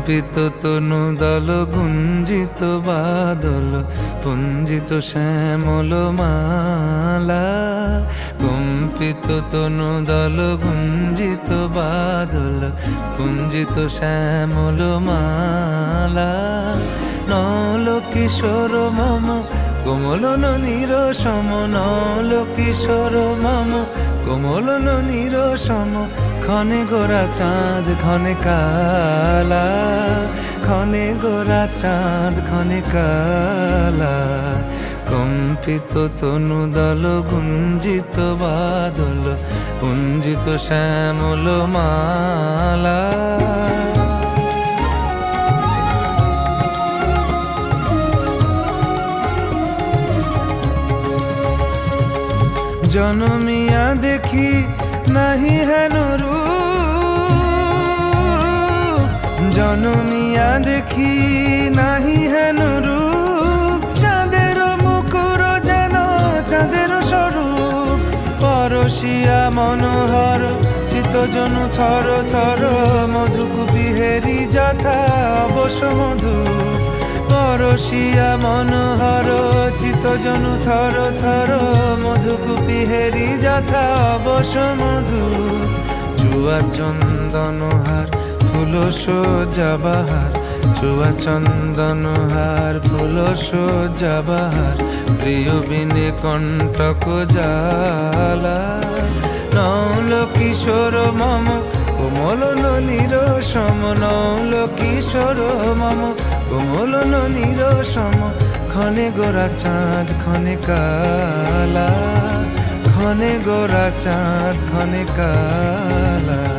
কম্পিত তনু দল, গুঞ্জিত বাদল, পুঞ্জিত শ্যামল মালা। কম্পিত তনু দল, গুঞ্জিত বাদল, পুঞ্জিত শ্যামল মালা। নল কিশোর মম, কোমল নীর সম, নল কিশোর মম, কোমল নীর সম ক্ষণে গোরা চাঁদ ক্ষণে কালা। ক্ষণে গোরা চাঁদ ক্ষণে কালা। কম্পিত তনু দল, গুঞ্জিত বাদল, পুঞ্জিত শ্যামল মালা। জনমিয়া দেখি নাহি হেন রূপ জনমিয়া দেখি নাহি হেন রূপ। চাঁদের মুকুর যেন, চাঁদের স্বরূপ। পরশিয়া মনোহর চিতজনু থর থর, মধুকুপি হেরি যথা অবশ মধু। পরশিয়া মনোহর চিতজনু থর থর, মধুকুপি হেরি যথা অবশ মধু। চুয়া চন্দনহার ফুল সোজাবাহার চুয়া চন্দনহার ফুল সোজাবাহার প্রিয় বিনে কণ্টক জালা নৌল কিশোর মম, কোমল ননীর সম, নৌল কিশোর মম, কোমল ননীর সম, ক্ষণে গোরা চাঁদ, ক্ষণে কালা। ক্ষণে গোরা চাঁদ, ক্ষণে কালা।